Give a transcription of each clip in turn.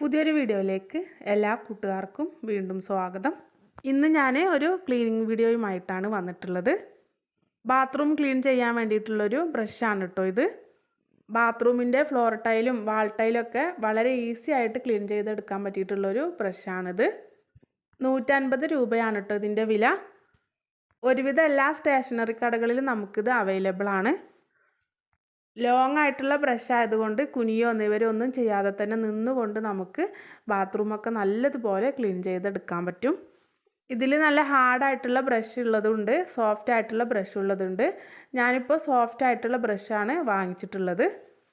പുതിയൊരു വീഡിയോയിലേക്ക് എല്ലാ കൂട്ടുകാർക്കും വീണ്ടും സ്വാഗതം. ഇന്ന് ഞാൻ ഒരു ക്ലീനിങ് വീഡിയോയുമായിട്ടാണ് വന്നിട്ടുള്ളത്. ബാത്റൂം ക്ലീൻ ചെയ്യാൻ വേണ്ടിയിട്ടുള്ളൊരു ബ്രഷാണ് കേട്ടോ ഇത്. ബാത്റൂമിന്റെ ഫ്ലോർ ടൈലും വാൾ ടൈലൊക്കെ വളരെ ഈസി ആയിട്ട് ക്ലീൻ ചെയ്തെടുക്കാൻ പറ്റിയിട്ടുള്ളൊരു ബ്രഷാണിത് നൂറ്റൻപത് രൂപയാണ് കേട്ടോ ഇതിന്റെ വില. ഒരുവിധം എല്ലാ സ്റ്റേഷനറി കടകളിലും നമുക്കിത് അവൈലബിൾ ആണ്. ലോങ് ആയിട്ടുള്ള ബ്രഷ് ആയതുകൊണ്ട് കുനിയോ എന്നിവരോ ഒന്നും ചെയ്യാതെ തന്നെ നിന്നുകൊണ്ട് നമുക്ക് ബാത്റൂമൊക്കെ നല്ലതുപോലെ ക്ലീൻ ചെയ്തെടുക്കാൻ പറ്റും. ഇതിൽ നല്ല ഹാർഡായിട്ടുള്ള ബ്രഷ് ഉള്ളതുണ്ട് സോഫ്റ്റ് ആയിട്ടുള്ള ബ്രഷ് ഉള്ളതുണ്ട്. ഞാനിപ്പോൾ സോഫ്റ്റ് ആയിട്ടുള്ള ബ്രഷാണ് വാങ്ങിച്ചിട്ടുള്ളത്.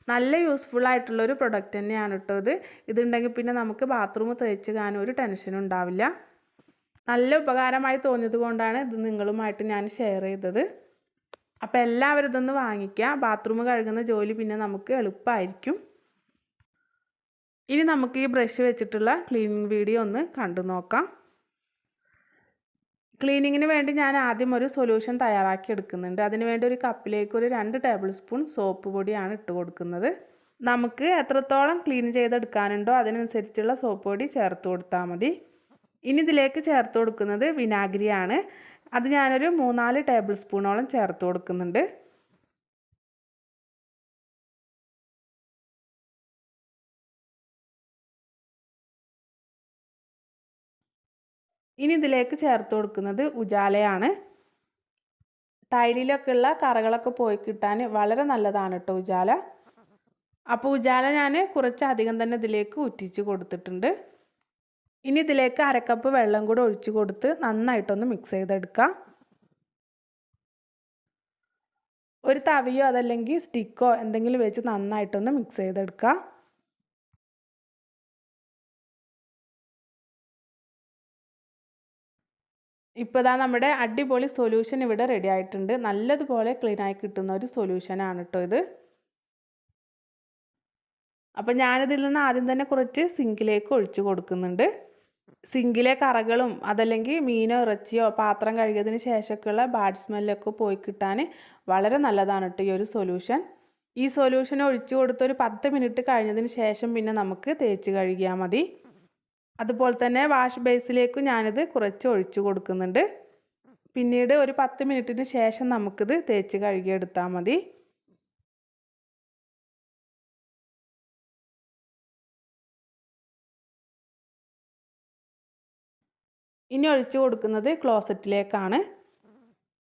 നല്ല യൂസ്ഫുൾ ആയിട്ടുള്ള ഒരു പ്രൊഡക്റ്റ് തന്നെയാണ് കേട്ടോ ഇത്. ഇതുണ്ടെങ്കിൽ പിന്നെ നമുക്ക് ബാത്റൂം തേച്ച് കാണാൻ ഒരു ടെൻഷനും ഉണ്ടാവില്ല. നല്ല ഉപകാരമായി തോന്നിയത് കൊണ്ടാണ് ഇത് നിങ്ങളുമായിട്ട് ഞാൻ ഷെയർ ചെയ്തത്. അപ്പോൾ എല്ലാവരും ഇതൊന്ന് വാങ്ങിക്കുക ബാത്റൂം കഴുകുന്ന ജോലി പിന്നെ നമുക്ക് എളുപ്പമായിരിക്കും ഇനി നമുക്ക് ഈ ബ്രഷ് വെച്ചിട്ടുള്ള ക്ലീനിങ് വീഡിയോ ഒന്ന് കണ്ടു നോക്കാം. ക്ലീനിങ്ങിന് വേണ്ടി ഞാൻ ആദ്യം ഒരു സൊല്യൂഷൻ തയ്യാറാക്കി എടുക്കുന്നുണ്ട്. അതിന് വേണ്ടി ഒരു കപ്പിലേക്ക് ഒരു രണ്ട് ടേബിൾ സ്പൂൺ സോപ്പ് പൊടിയാണ് ഇട്ട് കൊടുക്കുന്നത്. നമുക്ക് എത്രത്തോളം ക്ലീൻ ചെയ്തെടുക്കാനുണ്ടോ അതിനനുസരിച്ചുള്ള സോപ്പ് പൊടി ചേർത്ത് കൊടുത്താൽ മതി. ഇനി ഇതിലേക്ക് ചേർത്ത് കൊടുക്കുന്നത് വിനാഗിരിയാണ്. അത് ഞാനൊരു മൂന്നാൽ ടേബിൾ സ്പൂണോളം ചേർത്ത് കൊടുക്കുന്നുണ്ട്. ഇനി ഇതിലേക്ക് ചേർത്ത് കൊടുക്കുന്നത് ഉജാലയാണ്. ടൈലിലൊക്കെ ഉള്ള കറകളൊക്കെ പോയി കിട്ടാൻ വളരെ നല്ലതാണ് കേട്ടോ ഉജാല. അപ്പോൾ ഉജാല ഞാൻ കുറച്ചധികം തന്നെ ഇതിലേക്ക് ഉറ്റിച്ച് കൊടുത്തിട്ടുണ്ട്. ഇനി ഇതിലേക്ക് അരക്കപ്പ് വെള്ളം കൂടെ ഒഴിച്ചു കൊടുത്ത് നന്നായിട്ടൊന്ന് മിക്സ് ചെയ്തെടുക്കാം. ഒരു തവിയോ അതല്ലെങ്കിൽ സ്റ്റിക്കോ എന്തെങ്കിലും വെച്ച് നന്നായിട്ടൊന്ന് മിക്സ് ചെയ്തെടുക്കുക ഇപ്പോൾ ഇതാ നമ്മുടെ അടിപൊളി സൊല്യൂഷൻ ഇവിടെ റെഡി ആയിട്ടുണ്ട്. നല്ലതുപോലെ ക്ലീനായി കിട്ടുന്ന ഒരു സൊല്യൂഷനാണ് കേട്ടോ ഇത്. അപ്പം ഞാനിതിൽ നിന്ന് ആദ്യം തന്നെ കുറച്ച് സിങ്കിലേക്ക് ഒഴിച്ചു കൊടുക്കുന്നുണ്ട്. സിങ്കിലെ കറകളും അതല്ലെങ്കിൽ മീനോ ഇറച്ചിയോ പാത്രം കഴുകിയതിന് ശേഷമൊക്കെയുള്ള ബാഡ് സ്മെല്ലൊക്കെ പോയി കിട്ടാൻ വളരെ നല്ലതാണ് കേട്ടോ ഈ ഒരു സൊല്യൂഷൻ ഈ സൊല്യൂഷൻ ഒഴിച്ചു കൊടുത്തൊരു പത്ത് മിനിറ്റ് കഴിഞ്ഞതിന് ശേഷം പിന്നെ നമുക്ക് തേച്ച് കഴുകിയാൽ മതി. അതുപോലെ തന്നെ വാഷ് ബേസിലേക്ക് ഞാനിത് കുറച്ച് ഒഴിച്ചു കൊടുക്കുന്നുണ്ട്. പിന്നീട് ഒരു പത്ത് മിനിറ്റിന് ശേഷം നമുക്കിത് തേച്ച് കഴുകിയെടുത്താൽ മതി. ഇനി ഒഴിച്ചു കൊടുക്കുന്നത് ക്ലോസറ്റിലേക്കാണ്.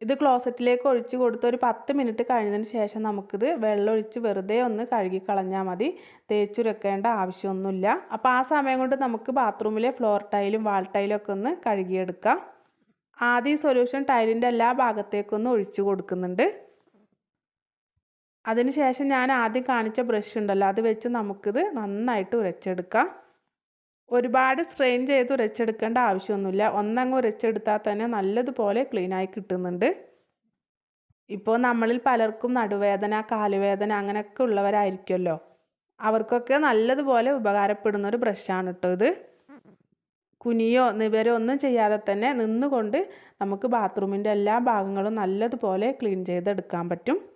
ഇത് ക്ലോസറ്റിലേക്ക് ഒഴിച്ചു കൊടുത്ത് ഒരു പത്ത് മിനിറ്റ് കഴിഞ്ഞതിന് ശേഷം നമുക്കിത് വെള്ളമൊഴിച്ച് വെറുതെ ഒന്ന് കഴുകി കളഞ്ഞാൽ മതി. തേച്ചുരക്കേണ്ട ആവശ്യമൊന്നുമില്ല. അപ്പോൾ ആ സമയം കൊണ്ട് നമുക്ക് ബാത്റൂമിലെ ഫ്ലോർ ടൈലും വാൾ ടൈലും ഒക്കെ ഒന്ന് കഴുകിയെടുക്കാം. ആദ്യം സൊല്യൂഷൻ ടൈലിന്റെ എല്ലാ ഭാഗത്തേക്കൊന്ന് ഒഴിച്ചു കൊടുക്കുന്നുണ്ട്. അതിനുശേഷം ഞാൻ ആദ്യം കാണിച്ച ബ്രഷ് ഉണ്ടല്ലോ അത് വെച്ച് നമുക്കിത് നന്നായിട്ട് ഉരച്ചെടുക്കാം. ഒരുപാട് സ്ട്രെയിൻ ചെയ്ത് ഉരച്ചെടുക്കേണ്ട ആവശ്യമൊന്നുമില്ല. ഒന്നങ്ങ് ഉരച്ചെടുത്താൽ തന്നെ നല്ലതുപോലെ ക്ലീനായി കിട്ടുന്നുണ്ട്. ഇപ്പോൾ നമ്മളിൽ പലർക്കും നടുവേദന കാലുവേദന അങ്ങനെയൊക്കെ ഉള്ളവരായിരിക്കുമല്ലോ. അവർക്കൊക്കെ നല്ലതുപോലെ ഉപകാരപ്പെടുന്ന ഒരു ബ്രഷാണ് കേട്ടോ ഇത്. കുനിയോ നിവരോ ഒന്നും ചെയ്യാതെ തന്നെ നിന്നുകൊണ്ട് നമുക്ക് ബാത്റൂമിന്റെ എല്ലാ ഭാഗങ്ങളും നല്ലതുപോലെ ക്ലീൻ ചെയ്തെടുക്കാൻ പറ്റും.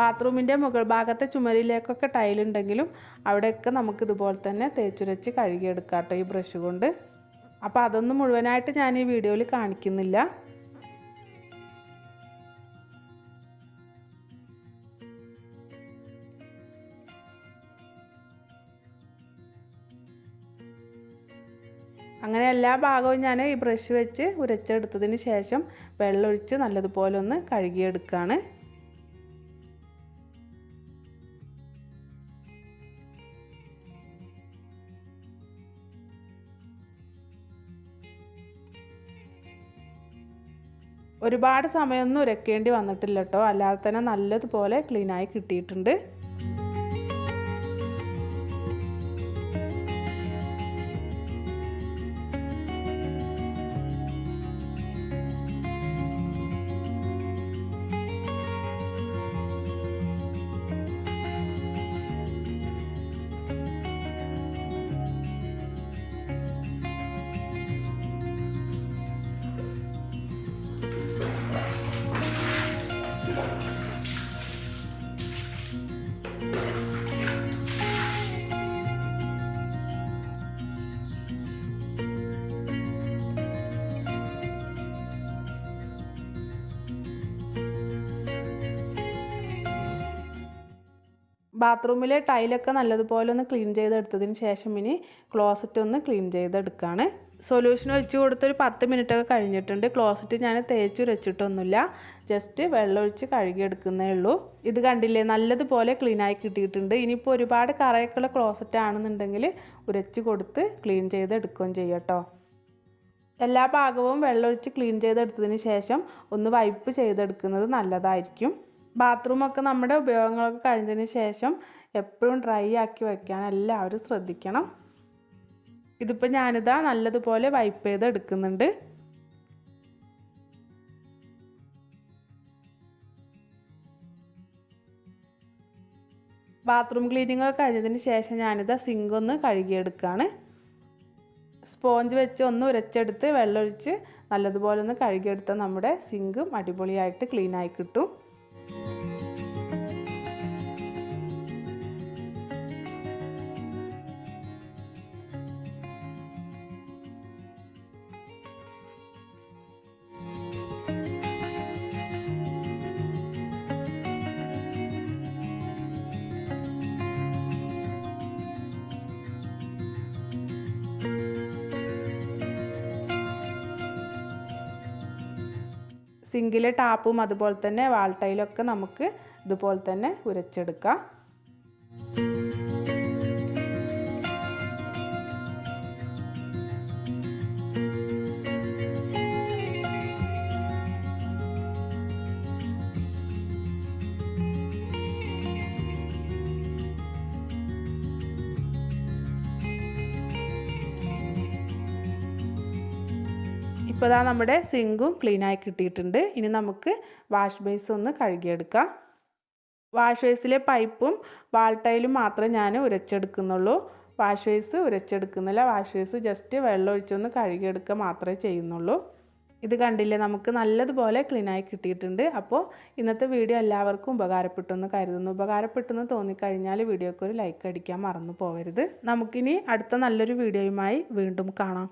ബാത്റൂമിന്റെ മുകൾ ഭാഗത്തെ ചുമരിലേക്കൊക്കെ ടൈലുണ്ടെങ്കിലും അവിടെയൊക്കെ നമുക്ക് ഇതുപോലെ തന്നെ തേച്ചുരച്ച് കഴുകിയെടുക്കാം കേട്ടോ ഈ ബ്രഷ് കൊണ്ട്. അപ്പോൾ അതൊന്നും മുഴുവനായിട്ട് ഞാൻ ഈ വീഡിയോയിൽ കാണിക്കുന്നില്ല. അങ്ങനെ എല്ലാ ഭാഗവും ഞാൻ ഈ ബ്രഷ് വെച്ച് ഉരച്ചെടുത്തതിന് ശേഷം വെള്ളമൊഴിച്ച് നല്ലതുപോലെ ഒന്ന് കഴുകിയെടുക്കുകയാണ് ഒരുപാട് സമയമൊന്നും ഉരക്കേണ്ടി വന്നിട്ടില്ല കേട്ടോ അല്ലാതെ തന്നെ നല്ലതുപോലെ ക്ലീനായി കിട്ടിയിട്ടുണ്ട്. ബാത്റൂമിലെ ടൈലൊക്കെ നല്ലതുപോലെ ഒന്ന് ക്ലീൻ ചെയ്തെടുത്തതിന് ശേഷം ഇനി ക്ലോസറ്റ് ഒന്ന് ക്ലീൻ ചെയ്തെടുക്കുകയാണ് സൊല്യൂഷൻ ഒഴിച്ച് കൊടുത്തൊരു പത്ത് മിനിറ്റ് ഒക്കെ കഴിഞ്ഞിട്ടുണ്ട്. ക്ലോസറ്റ് ഞാൻ തേച്ചു വെച്ചിട്ടൊന്നുമില്ല. ജസ്റ്റ് വെള്ളമൊഴിച്ച് കഴുകിയെടുക്കുന്നേ ഉള്ളൂ. ഇത് കണ്ടില്ലേ നല്ലതുപോലെ ക്ലീനായി കിട്ടിയിട്ടുണ്ട്. ഇനിയിപ്പോൾ ഒരുപാട് കറയൊക്കെയുള്ള ക്ലോസറ്റ് ആണെന്നുണ്ടെങ്കിൽ ഉരച്ച് കൊടുത്ത് ക്ലീൻ ചെയ്തെടുക്കുകയും ചെയ്യട്ടോ എല്ലാ ഭാഗവും വെള്ളമൊഴിച്ച് ക്ലീൻ ചെയ്തെടുത്തതിന് ശേഷം ഒന്ന് വൈപ്പ് ചെയ്തെടുക്കുന്നത് നല്ലതായിരിക്കും. ബാത്റൂമൊക്കെ നമ്മുടെ ഉപയോഗങ്ങളൊക്കെ കഴിഞ്ഞതിന് ശേഷം എപ്പോഴും ഡ്രൈ ആക്കി വയ്ക്കാൻ എല്ലാവരും ശ്രദ്ധിക്കണം. ഇതിപ്പോൾ ഞാനിതാ നല്ലതുപോലെ വൈപ്പ് ചെയ്ത് എടുക്കുന്നുണ്ട്. ബാത്റൂം ക്ലീനിങ് ഒക്കെ കഴിഞ്ഞതിന് ശേഷം ഞാനിതാ സിങ്ക് ഒന്ന് കഴുകിയെടുക്കുകയാണ് സ്പോഞ്ച് വെച്ച് ഒന്ന് ഉരച്ചെടുത്ത് വെള്ളമൊഴിച്ച് നല്ലതുപോലെ ഒന്ന് കഴുകിയെടുത്താൽ നമ്മുടെ സിങ്കും അടിപൊളിയായിട്ട് ക്ലീനായി കിട്ടും. thank you സിങ്കിലെ ടാപ്പും അതുപോലെ തന്നെ വാൾട്ടയിലൊക്കെ നമുക്ക് ഇതുപോലെ തന്നെ ഉരച്ചെടുക്കാം. ഇപ്പോൾ ഇതാ നമ്മുടെ സിങ്കും ക്ലീനായി കിട്ടിയിട്ടുണ്ട്. ഇനി നമുക്ക് വാഷ് ബേസ് ഒന്ന് കഴുകിയെടുക്കാം. വാഷ് ബേസിലെ പൈപ്പും വാൾട്ടയിലും മാത്രമേ ഞാൻ ഉരച്ചെടുക്കുന്നുള്ളൂ. വാഷ് ബേസ് ഉരച്ചെടുക്കുന്നില്ല. വാഷ് ബേസ് ജസ്റ്റ് വെള്ളം ഒഴിച്ചൊന്ന് കഴുകിയെടുക്കുക മാത്രമേ ചെയ്യുന്നുള്ളൂ. ഇത് കണ്ടില്ലേ? നമുക്ക് നല്ലതുപോലെ ക്ലീനായി കിട്ടിയിട്ടുണ്ട്. അപ്പോൾ ഇന്നത്തെ വീഡിയോ എല്ലാവർക്കും ഉപകാരപ്പെട്ടെന്ന് കരുതുന്നു. ഉപകാരപ്പെട്ടെന്ന് തോന്നിക്കഴിഞ്ഞാൽ വീഡിയോക്ക് ഒരു ലൈക്ക് അടിക്കാൻ മറന്നു പോകരുത് നമുക്കിനി അടുത്ത നല്ലൊരു വീഡിയോയുമായി വീണ്ടും കാണാം.